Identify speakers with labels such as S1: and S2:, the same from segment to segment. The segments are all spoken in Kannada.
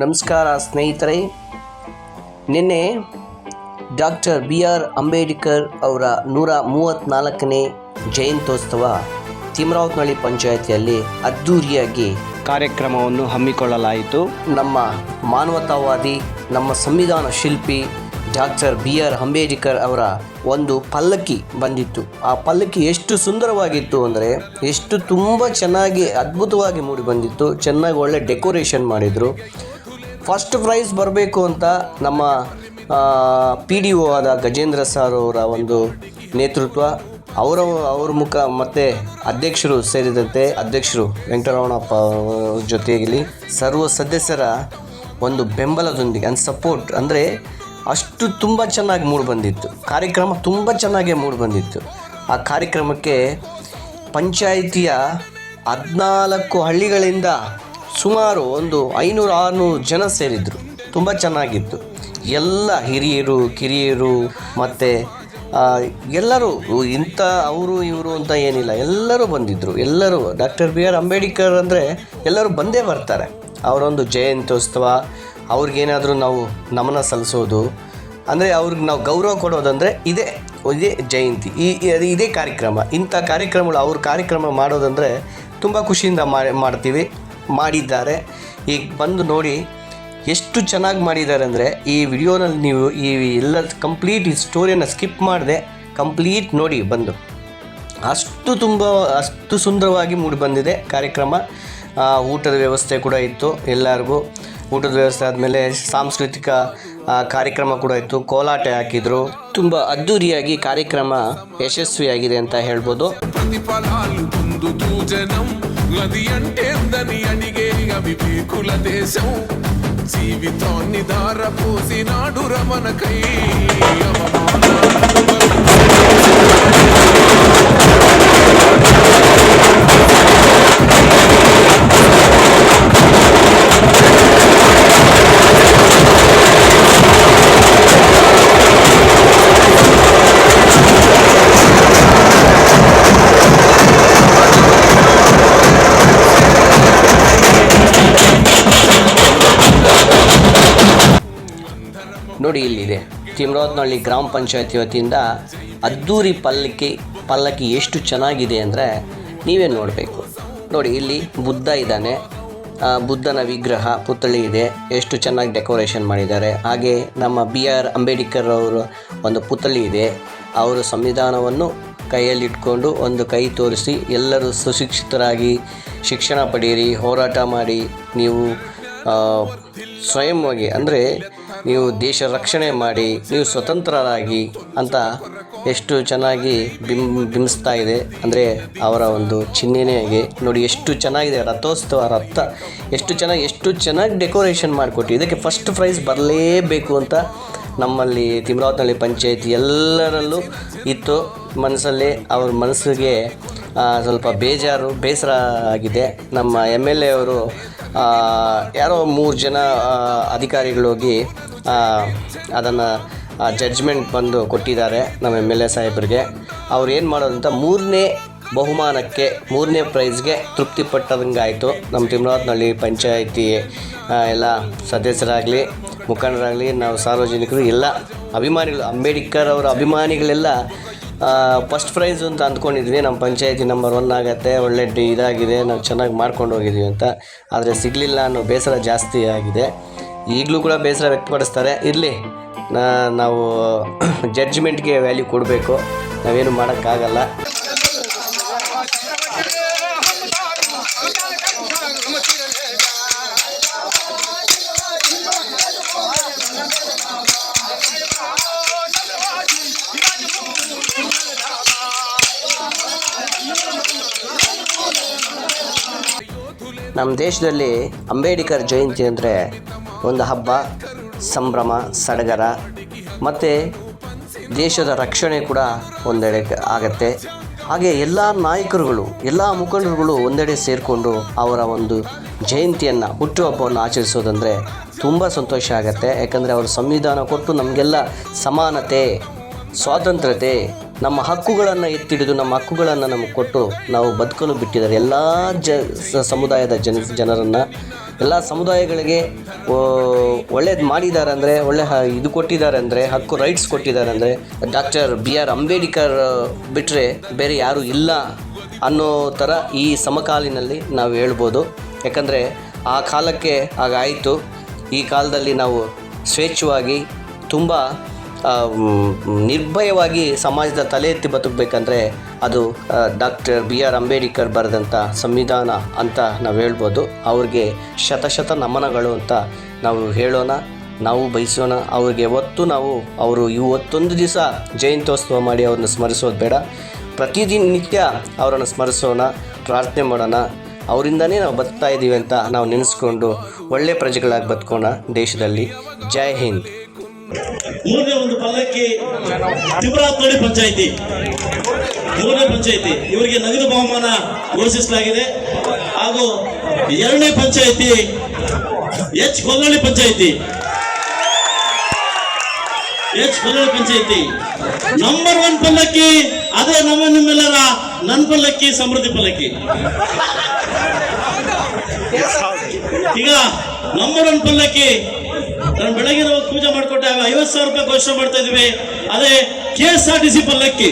S1: ನಮಸ್ಕಾರ ಸ್ನೇಹಿತರೆ. ನಿನ್ನೆ ಡಾಕ್ಟರ್ ಬಿ ಆರ್ ಅಂಬೇಡ್ಕರ್ ಅವರ ನೂರ ಮೂವತ್ತ್ನಾಲ್ಕನೇ ಜಯಂತ್ಯೋತ್ಸವ ತಿಮರಾವತ್ನಹಳ್ಳಿ ಪಂಚಾಯಿತಿಯಲ್ಲಿ ಅದ್ಧೂರಿಯಾಗಿ
S2: ಕಾರ್ಯಕ್ರಮವನ್ನು ಹಮ್ಮಿಕೊಳ್ಳಲಾಯಿತು.
S1: ನಮ್ಮ ಮಾನವತಾವಾದಿ, ನಮ್ಮ ಸಂವಿಧಾನ ಶಿಲ್ಪಿ ಡಾಕ್ಟರ್ ಬಿ ಆರ್ ಅಂಬೇಡ್ಕರ್ ಅವರ ಒಂದು ಪಲ್ಲಕ್ಕಿ ಬಂದಿತ್ತು. ಆ ಪಲ್ಲಕ್ಕಿ ಎಷ್ಟು ಸುಂದರವಾಗಿತ್ತು ಅಂದರೆ ಎಷ್ಟು ತುಂಬ ಚೆನ್ನಾಗಿ ಅದ್ಭುತವಾಗಿ ಮೂಡಿ ಬಂದಿತ್ತು. ಚೆನ್ನಾಗಿ ಒಳ್ಳೆ ಡೆಕೋರೇಷನ್ ಮಾಡಿದರು. ಫಸ್ಟ್ ಪ್ರೈಸ್ ಬರಬೇಕು ಅಂತ ನಮ್ಮ ಪಿ ಡಿ ಒ ಆದ ಗಜೇಂದ್ರ ಸರ್ ಅವರ ಒಂದು ನೇತೃತ್ವ. ಅವರ, ಅವ್ರ ಮುಖ ಮತ್ತು ಅಧ್ಯಕ್ಷರು ಸೇರಿದಂತೆ ಅಧ್ಯಕ್ಷರು ವೆಂಕಟರಮಣಪ್ಪ ಅವ್ರ ಜೊತೆಯಲ್ಲಿ ಸರ್ವ ಸದಸ್ಯರ ಒಂದು ಬೆಂಬಲದೊಂದಿಗೆ ಅಂಡ್ ಸಪೋರ್ಟ್ ಅಂದರೆ ಅಷ್ಟು ತುಂಬ ಚೆನ್ನಾಗಿ ಮೂಡಿ ಬಂದಿತ್ತು. ಕಾರ್ಯಕ್ರಮ ತುಂಬ ಚೆನ್ನಾಗಿ ಮೂಡಿ ಬಂದಿತ್ತು. ಆ ಕಾರ್ಯಕ್ರಮಕ್ಕೆ ಪಂಚಾಯಿತಿಯ ಹದಿನಾಲ್ಕು ಹಳ್ಳಿಗಳಿಂದ ಸುಮಾರು ಒಂದು ಐನೂರು ಆರುನೂರು ಜನ ಸೇರಿದ್ರು. ತುಂಬ ಚೆನ್ನಾಗಿತ್ತು. ಎಲ್ಲ ಹಿರಿಯರು, ಕಿರಿಯರು, ಮತ್ತು ಎಲ್ಲರೂ, ಇಂಥ ಅವರು, ಇವರು ಅಂತ ಏನಿಲ್ಲ. ಎಲ್ಲರೂ ಬಂದಿದ್ದರು ಎಲ್ಲರೂ, ಡಾಕ್ಟರ್ ಬಿ ಆರ್ ಅಂಬೇಡ್ಕರ್ ಅಂದರೆ ಎಲ್ಲರೂ ಬಂದೇ ಬರ್ತಾರೆ. ಅವರೊಂದು ಜಯಂತ್ಯೋತ್ಸವ, ಅವ್ರಿಗೇನಾದರೂ ನಾವು ನಮನ ಸಲ್ಲಿಸೋದು, ಅಂದರೆ ಅವ್ರಿಗೆ ನಾವು ಗೌರವ ಕೊಡೋದಂದರೆ ಇದೇ ಇದೇ ಜಯಂತಿ. ಈ ಇದೇ ಕಾರ್ಯಕ್ರಮ. ಇಂಥ ಕಾರ್ಯಕ್ರಮಗಳು ಅವ್ರ ಕಾರ್ಯಕ್ರಮ ಮಾಡೋದಂದರೆ ತುಂಬ ಖುಷಿಯಿಂದ ಮಾಡಿ ಮಾಡ್ತೀವಿ. ಮಾಡಿದ್ದಾರೆ. ಈಗ ಬಂದು ನೋಡಿ ಎಷ್ಟು ಚೆನ್ನಾಗಿ ಮಾಡಿದ್ದಾರೆ ಅಂದರೆ ಈ ವಿಡಿಯೋನಲ್ಲಿ ನೀವು ಈ ಎಲ್ಲ ಕಂಪ್ಲೀಟ್ ಈ ಸ್ಟೋರಿಯನ್ನು ಸ್ಕಿಪ್ ಮಾಡಿದೆ ಕಂಪ್ಲೀಟ್ ನೋಡಿ ಬಂದು. ಅಷ್ಟು ತುಂಬ, ಅಷ್ಟು ಸುಂದರವಾಗಿ ಮೂಡಿ ಬಂದಿದೆ ಕಾರ್ಯಕ್ರಮ. ಊಟದ ವ್ಯವಸ್ಥೆ ಕೂಡ ಇತ್ತು ಎಲ್ಲರಿಗೂ. ಊಟದ ವ್ಯವಸ್ಥೆ ಆದಮೇಲೆ ಸಾಂಸ್ಕೃತಿಕ ಕಾರ್ಯಕ್ರಮ ಕೂಡ ಇತ್ತು. ಕೋಲಾಟ ಹಾಕಿದರು. ತುಂಬ ಅದ್ದೂರಿಯಾಗಿ ಕಾರ್ಯಕ್ರಮ ಯಶಸ್ವಿಯಾಗಿದೆ ಅಂತ ಹೇಳ್ಬೋದು.
S3: పొందుతూ జనం అది అంటేందని అడిగే అవివేకుల దేశం. జీవితాన్ని నాడు రమణకై
S1: ನೋಡಿ ಇಲ್ಲಿದೆ. ತಿಮ್ರೋತ್ನಹಳ್ಳಿ ಗ್ರಾಮ ಪಂಚಾಯತಿ ವತಿಯಿಂದ ಅದ್ದೂರಿ ಪಲ್ಲಕ್ಕಿ ಪಲ್ಲಕ್ಕಿ ಎಷ್ಟು ಚೆನ್ನಾಗಿದೆ ಅಂದರೆ ನೀವೇ ನೋಡಬೇಕು. ನೋಡಿ, ಇಲ್ಲಿ ಬುದ್ಧ ಇದ್ದಾನೆ. ಬುದ್ಧನ ವಿಗ್ರಹ, ಪುತ್ಥಳಿ ಇದೆ. ಎಷ್ಟು ಚೆನ್ನಾಗಿ ಡೆಕೋರೇಷನ್ ಮಾಡಿದ್ದಾರೆ. ಹಾಗೆ ನಮ್ಮ ಬಿ ಆರ್ ಅಂಬೇಡ್ಕರ್ ಅವರ ಒಂದು ಪುತ್ಥಳಿ ಇದೆ. ಅವರು ಸಂವಿಧಾನವನ್ನು ಕೈಯಲ್ಲಿಟ್ಕೊಂಡು ಒಂದು ಕೈ ತೋರಿಸಿ, ಎಲ್ಲರೂ ಸುಶಿಕ್ಷಿತರಾಗಿ ಶಿಕ್ಷಣ ಪಡೆಯಿರಿ, ಹೋರಾಟ ಮಾಡಿ, ನೀವು ಸ್ವಯಂವಾಗಿ, ಅಂದರೆ ನೀವು ದೇಶ ರಕ್ಷಣೆ ಮಾಡಿ, ನೀವು ಸ್ವತಂತ್ರರಾಗಿ ಅಂತ ಎಷ್ಟು ಚೆನ್ನಾಗಿ ಬಿಂ, ಬಿಂಬಿಸ್ತಾ ಇದೆ. ಅಂದರೆ ಅವರ ಒಂದು ಚಿಹ್ನೆಗೆ ನೋಡಿ ಎಷ್ಟು ಚೆನ್ನಾಗಿದೆ ರಥೋತ್ಸವ ರಥ. ಎಷ್ಟು ಚೆನ್ನಾಗಿ ಎಷ್ಟು ಚೆನ್ನಾಗಿ ಡೆಕೋರೇಷನ್ ಮಾಡಿಕೊಟ್ಟು ಇದಕ್ಕೆ ಫಸ್ಟ್ ಪ್ರೈಸ್ ಬರಲೇಬೇಕು ಅಂತ ನಮ್ಮಲ್ಲಿ ತಿಮ್ರಾವತ್ನಹಳ್ಳಿ ಪಂಚಾಯತಿ ಎಲ್ಲರಲ್ಲೂ ಇತ್ತು. ಮನಸ್ಸಲ್ಲಿ ಅವ್ರ ಮನಸ್ಸಿಗೆ ಸ್ವಲ್ಪ ಬೇಜಾರು, ಬೇಸರ ಆಗಿದೆ. ನಮ್ಮ ಎಂ ಎಲ್ ಎ ಅವರು ಯಾರೋ ಮೂರು ಜನ ಅಧಿಕಾರಿಗಳೋಗಿ ಅದನ್ನು ಜಡ್ಜ್ಮೆಂಟ್ ಬಂದು ಕೊಟ್ಟಿದ್ದಾರೆ ನಮ್ಮ ಎಂ ಎಲ್ ಎ ಸಾಹೇಬರಿಗೆ. ಅವ್ರು ಏನು ಮಾಡೋದಂತ ಮೂರನೇ ಬಹುಮಾನಕ್ಕೆ, ಮೂರನೇ ಪ್ರೈಸ್ಗೆ ತೃಪ್ತಿ ಪಟ್ಟದಂಗಾಯಿತು ನಮ್ಮ ತಿಮ್ರಾವತ್ನಹಳ್ಳಿ ಪಂಚಾಯಿತಿ ಎಲ್ಲ ಸದಸ್ಯರಾಗಲಿ, ಮುಖಂಡರಾಗಲಿ, ನಾವು ಸಾರ್ವಜನಿಕರು, ಎಲ್ಲ ಅಭಿಮಾನಿಗಳು, ಅಂಬೇಡ್ಕರ್ ಅವರ ಅಭಿಮಾನಿಗಳೆಲ್ಲ ಫಸ್ಟ್ ಪ್ರೈಸ್ ಅಂತ ಅಂದ್ಕೊಂಡಿದ್ವಿ ನಮ್ಮ ಪಂಚಾಯತಿ ನಂಬರ್ ಒನ್ ಆಗುತ್ತೆ, ಒಳ್ಳೆ ಇದಾಗಿದೆ, ನಾವು ಚೆನ್ನಾಗಿ ಮಾಡ್ಕೊಂಡು ಹೋಗಿದ್ದೀವಿ ಅಂತ. ಆದರೆ ಸಿಗಲಿಲ್ಲ ಅನ್ನೋ ಬೇಸರ ಜಾಸ್ತಿ ಆಗಿದೆ. ಈಗಲೂ ಕೂಡ ಬೇಸರ ವ್ಯಕ್ತಪಡಿಸ್ತಾರೆ. ಇರಲಿ ನಾವು ಜಡ್ಜ್ಮೆಂಟ್ಗೆ ವ್ಯಾಲ್ಯೂ ಕೊಡಬೇಕು. ನಾವೇನು ಮಾಡೋಕ್ಕಾಗಲ್ಲ. ನಮ್ಮ ದೇಶದಲ್ಲಿ ಅಂಬೇಡ್ಕರ್ ಜಯಂತಿ ಅಂದರೆ ಒಂದು ಹಬ್ಬ, ಸಂಭ್ರಮ, ಸಡಗರ, ಮತ್ತು ದೇಶದ ರಕ್ಷಣೆ ಕೂಡ ಒಂದೆಡೆ ಆಗತ್ತೆ. ಹಾಗೆ ಎಲ್ಲ ನಾಯಕರುಗಳು, ಎಲ್ಲ ಮುಖಂಡರುಗಳು ಒಂದೆಡೆ ಸೇರಿಕೊಂಡು ಅವರ ಒಂದು ಜಯಂತಿಯನ್ನು ಹುಟ್ಟುಹಬ್ಬವನ್ನು ಆಚರಿಸೋದಂದರೆ ತುಂಬ ಸಂತೋಷ ಆಗುತ್ತೆ. ಯಾಕಂದರೆ ಅವರು ಸಂವಿಧಾನ ಕೊಟ್ಟು ನಮಗೆಲ್ಲ ಸಮಾನತೆ, ಸ್ವಾತಂತ್ರ್ಯತೆ ನಮ್ಮ ಹಕ್ಕುಗಳನ್ನು ಎತ್ತಿಡಿದು ನಮ್ಮ ಹಕ್ಕುಗಳನ್ನು ನಮಗೆ ಕೊಟ್ಟು ನಾವು ಬದುಕಲು ಬಿಟ್ಟಿದ್ದಾರೆ. ಎಲ್ಲ ಜ ಸಮುದಾಯದ ಜನ, ಜನರನ್ನು, ಎಲ್ಲ ಸಮುದಾಯಗಳಿಗೆ ಒಳ್ಳೇದು ಮಾಡಿದ್ದಾರೆ ಅಂದರೆ, ಒಳ್ಳೆ ಇದು ಕೊಟ್ಟಿದ್ದಾರೆ ಅಂದರೆ, ಹಕ್ಕು ರೈಟ್ಸ್ ಕೊಟ್ಟಿದ್ದಾರೆ ಅಂದರೆ, ಡಾಕ್ಟರ್ ಬಿ ಆರ್ ಅಂಬೇಡ್ಕರ್ ಬಿಟ್ಟರೆ ಬೇರೆ ಯಾರೂ ಇಲ್ಲ ಅನ್ನೋ ಥರ ಈ ಸಮಕಾಲಿನಲ್ಲಿ ನಾವು ಹೇಳ್ಬೋದು. ಯಾಕಂದರೆ ಆ ಕಾಲಕ್ಕೆ ಆಗಾಯಿತು ಈ ಕಾಲದಲ್ಲಿ ನಾವು ಸ್ವೇಚ್ಛವಾಗಿ ತುಂಬ ನಿರ್ಭಯವಾಗಿ ಸಮಾಜದ ತಲೆ ಎತ್ತಿ ಬದುಕಬೇಕಂದ್ರೆ ಅದು ಡಾಕ್ಟರ್ ಬಿ ಆರ್ ಅಂಬೇಡ್ಕರ್ ಬರೆದಂಥ ಸಂವಿಧಾನ ಅಂತ ನಾವು ಹೇಳ್ಬೋದು. ಅವ್ರಿಗೆ ಶತಶತ ನಮನಗಳು ಅಂತ ನಾವು ಹೇಳೋಣ, ನಾವು ಬಯಸೋಣ. ಅವ್ರಿಗೆ ಒತ್ತು ನಾವು, ಅವರು ಇವತ್ತೊಂದು ದಿವಸ ಜಯಂತ್ಯೋತ್ಸವ ಮಾಡಿ ಅವ್ರನ್ನ ಸ್ಮರಿಸೋದು ಬೇಡ. ಪ್ರತಿದಿನ ನಿತ್ಯ ಅವರನ್ನು ಸ್ಮರಿಸೋಣ, ಪ್ರಾರ್ಥನೆ ಮಾಡೋಣ. ಅವರಿಂದನೇ ನಾವು ಬದುಕ್ತಾ ಇದ್ದೀವಿ ಅಂತ ನಾವು ನೆನೆಸ್ಕೊಂಡು ಒಳ್ಳೆ ಪ್ರಜೆಗಳಾಗಿ ಬದುಕೋಣ ದೇಶದಲ್ಲಿ. ಜೈ ಹಿಂದ್.
S4: ಮೂರನೇ ಒಂದು ಪಲ್ಲಕ್ಕಿ ತಿಬ್ರಾತ್ನಳ್ಳಿ ಪಂಚಾಯಿತಿ. ಮೂರನೇ ಪಂಚಾಯಿತಿ. ಇವರಿಗೆ ನಗದು ಬಹುಮಾನ ಘೋಷಿಸಲಾಗಿದೆ. ಹಾಗೂ ಎರಡನೇ panchayat H Kollalli panchayat. H Kollalli panchayat. Number one ಪಲ್ಲಕ್ಕಿ, ಅದೇ ನಮ್ಮ ನಿಮ್ಮೆಲ್ಲರ ನನ್ ಪಲ್ಲಕ್ಕಿ, ಸಮೃದ್ಧಿ ಪಲ್ಲಕ್ಕಿ. ಈಗ ನಂಬರ್ ಒನ್ ಪಲ್ಲಕ್ಕಿ ನಾನು ಬೆಳಗ್ಗೆ ನಾವು ಪೂಜೆ ಮಾಡಿಕೊಟ್ಟಾಗ ಐವತ್ತು ಸಾವಿರ ರೂಪಾಯಿ ಘೋಷಣೆ ಮಾಡ್ತಾ ಇದೀವಿ. ಅದೇ K S R T C ಪಲ್ಲಕ್ಕಿ.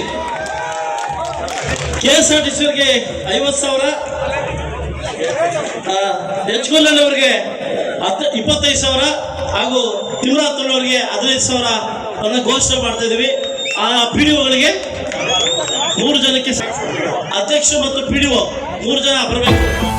S4: K S R T C ಅವ್ರಿಗೆ ಐವತ್ತು ಸಾವಿರ. ಹೆಚ್ಕೊಲ್ಲಲ್ಲಿ ಅವರಿಗೆ ಹತ್ತು ಇಪ್ಪತ್ತೈದು ಸಾವಿರ ಹಾಗೂ ತಿಮ್ರಾತಲ್ ಅವರಿಗೆ ಹದಿನೈದು ಸಾವಿರ ಅನ್ನ ಘೋಷಣೆ ಮಾಡ್ತಾ ಇದೀವಿ. ಆ ಪಿ ಡಿ ಒಗಳಿಗೆ ಮೂರು ಜನಕ್ಕೆ ಅಧ್ಯಕ್ಷ ಮತ್ತು ಪಿ ಡಿ ಒ ಮೂರು ಜನ ಬರಬೇಕು.